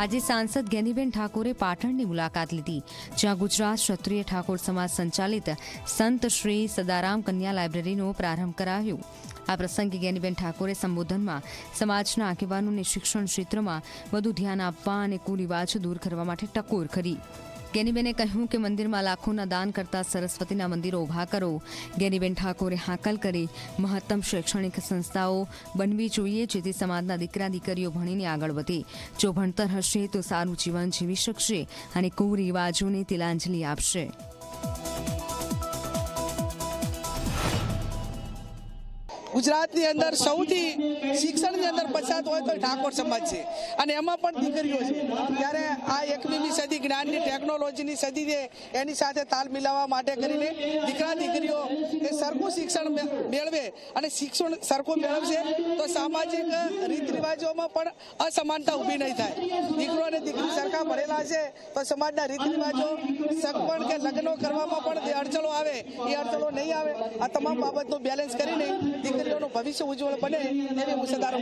આજે સાંસદ ગેનીબેન ઠાકોરે પાટણની મુલાકાત લીધી. જ્યાં ગુજરાત ક્ષત્રિય ઠાકોર સમાજ સંચાલિત સંત શ્રી સદારામ કન્યા લાઇબ્રેરીનો પ્રારંભ કરાવ્યો આ પ્રસંગે ગેનીબેન ઠાકોરે સંબોધનમાં સમાજના આગેવાનોને શિક્ષણ ક્ષેત્રમાં વધુ ધ્યાન આપવા અને કુરિવાજો દૂર કરવા માટે ટકોર કરી. ગેનીબેને કહ્યું કે મંદિરમાં લાખોના દાન કરતા સરસ્વતીના મંદિરો ઊભા કરો. ગેનીબેન ઠાકોરે હાકલ કરી મહત્તમ શૈક્ષણિક સંસ્થાઓ બનવી જોઈએ, જેથી સમાજના દીકરા દીકરીઓ ભણીને આગળ વધે. જો ભણતર હશે તો સારું જીવન જીવી શકશે અને કુરિવાજોને તિલાંજલિ આપશે. ગુજરાતની અંદર સૌથી શિક્ષણની અંદર પછાત હોય તો ઠાકોર સમાજ છે. અને એમાં પણ દીકરીઓ છે. ત્યારે આ એકવીમી સદી જ્ઞાનની ટેકનોલોજીની સદી છે એની સાથે તાલ મિલાવવા માટે કરીને દીકરા શિક્ષણ મેળવે અને શિક્ષણ સરખું મેળવશે તો સામાજિક રીત રિવાજોમાં પણ અસમાનતા ઊભી નહીં થાય. દીકરો અને દીકરી સરખા ભરેલા છે તો સમાજના રીત રિવાજો સગપણ કે લગ્નો કરવામાં પણ જે અડચણો આવે, એ અડચણો નહીં આવે. આ તમામ બાબતનું બેલેન્સ કરીને દીકરીઓનું ભવિષ્ય ઉજ્જવળ બને એવી હું સદારો